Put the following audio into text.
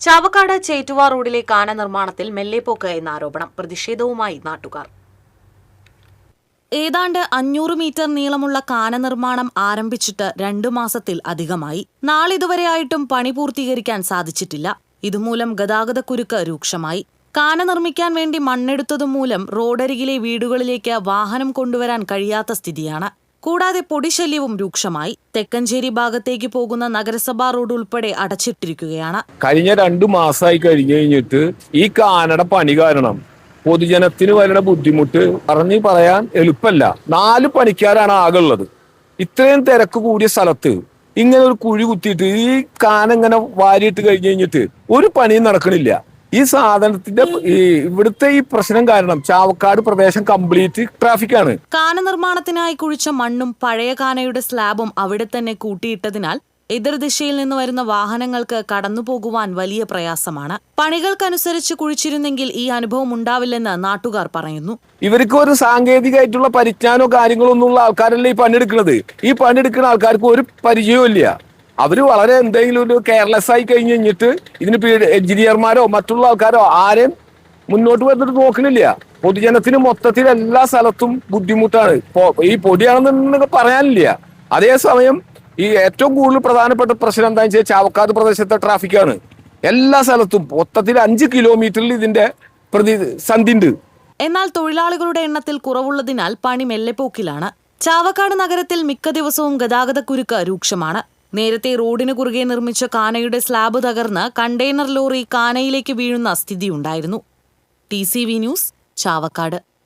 ചാവക്കാട് ചേറ്റുവ റോഡിലെ കാന നിർമ്മാണത്തിൽ മെല്ലെപ്പോക്ക് എന്ന ആരോപണം. പ്രതിഷേധവുമായി നാട്ടുകാർ. ഏതാണ്ട് അഞ്ഞൂറ് മീറ്റർ നീളമുള്ള കാന നിർമ്മാണം ആരംഭിച്ചിട്ട് രണ്ടു മാസത്തിൽ അധികമായി. നാളിതുവരെയായിട്ടും പണി പൂർത്തീകരിക്കാൻ സാധിച്ചിട്ടില്ല. ഇതുമൂലം ഗതാഗതക്കുരുക്ക് രൂക്ഷമായി. കാന നിർമ്മിക്കാൻ വേണ്ടി മണ്ണെടുത്തതുമൂലം റോഡരികിലെ വീടുകളിലേക്ക് വാഹനം കൊണ്ടുവരാൻ കഴിയാത്ത സ്ഥിതിയാണ്. കൂടാതെ പൊടിശല്യവും രൂക്ഷമായി. തെക്കഞ്ചേരി ഭാഗത്തേക്ക് പോകുന്ന നഗരസഭാ റോഡ് ഉൾപ്പെടെ അടച്ചിട്ടിരിക്കുകയാണ്. കഴിഞ്ഞ രണ്ടു മാസമായി കഴിഞ്ഞു കഴിഞ്ഞിട്ട് ഈ കാനട പണി കാരണം പൊതുജനത്തിന് വരുന്ന ബുദ്ധിമുട്ട് പറഞ്ഞു പറയാൻ എളുപ്പമല്ല. നാല് പണിക്കാരാണ് ആകെ ഉള്ളത്. ഇത്രയും തിരക്ക് കൂടിയ സ്ഥലത്ത് ഇങ്ങനെ ഒരു കുഴി കുത്തിയിട്ട് ഈ കാന ഇങ്ങനെ വാരിയിട്ട് കഴിഞ്ഞു കഴിഞ്ഞിട്ട് ഒരു പണിയും നടക്കണില്ല. ഈ സാധനത്തിന്റെ ഈ ഇവിടുത്തെ ഈ പ്രശ്നം കാരണം ചാവക്കാട് പ്രദേശം കംപ്ലീറ്റ് ട്രാഫിക്കാണ്. കാന നിർമ്മാണത്തിനായി കുഴിച്ച മണ്ണും പഴയ കാനയുടെ സ്ലാബും അവിടെ തന്നെ കൂട്ടിയിട്ടതിനാൽ എതിർദിശയിൽ നിന്ന് വരുന്ന വാഹനങ്ങൾക്ക് കടന്നുപോകുവാൻ വലിയ പ്രയാസമാണ്. പണികൾക്കനുസരിച്ച് കുഴിച്ചിരുന്നെങ്കിൽ ഈ അനുഭവം ഉണ്ടാവില്ലെന്ന് നാട്ടുകാർ പറയുന്നു. ഇവർക്ക് ഒരു സാങ്കേതികമായിട്ടുള്ള പരിജ്ഞാനോ കാര്യങ്ങളോ ഒന്നുള്ള ആൾക്കാരല്ല ഈ പണിയെടുക്കുന്നത്. ഈ പണിയെടുക്കുന്ന ആൾക്കാർക്ക് ഒരു പരിചയവും ഇല്ല അവർ വളരെ എന്തെങ്കിലും ഒരു കെയർലെസ് ആയി കഴിഞ്ഞ് കഴിഞ്ഞിട്ട് ഇതിന് എഞ്ചിനീയർമാരോ മറ്റുള്ള ആൾക്കാരോ ആരെയും മുന്നോട്ട് വന്നിട്ട് നോക്കണില്ല. പൊതുജനത്തിന് മൊത്തത്തിൽ എല്ലാ സ്ഥലത്തും ബുദ്ധിമുട്ടാണ്. ഈ പൊടിയാണെന്ന് പറയാനില്ല. അതേസമയം ഈ ഏറ്റവും കൂടുതൽ പ്രധാനപ്പെട്ട പ്രശ്നം എന്താണെന്ന് വെച്ചാൽ ചാവക്കാട് പ്രദേശത്തെ ട്രാഫിക്കാണ് എല്ലാ സ്ഥലത്തും മൊത്തത്തിൽ അഞ്ച് കിലോമീറ്ററിൽ ഇതിന്റെ പ്രതിസന്ധി ഉണ്ട് എന്നാൽ തൊഴിലാളികളുടെ എണ്ണത്തിൽ കുറവുള്ളതിനാൽ പണി മെല്ലെപ്പോക്കിലാണ്. ചാവക്കാട് നഗരത്തിൽ മിക്ക ദിവസവും ഗതാഗതക്കുരുക്ക് രൂക്ഷമാണ്. നേരത്തെ റോഡിന് കുറുകെ നിർമ്മിച്ച കാനയുടെ സ്ലാബ് തകർന്ന് കണ്ടെയ്നർ ലോറി കാനയിലേക്ക് വീഴുന്ന സ്ഥിതിയുണ്ടായിരുന്നു. T C V news Chavakkad.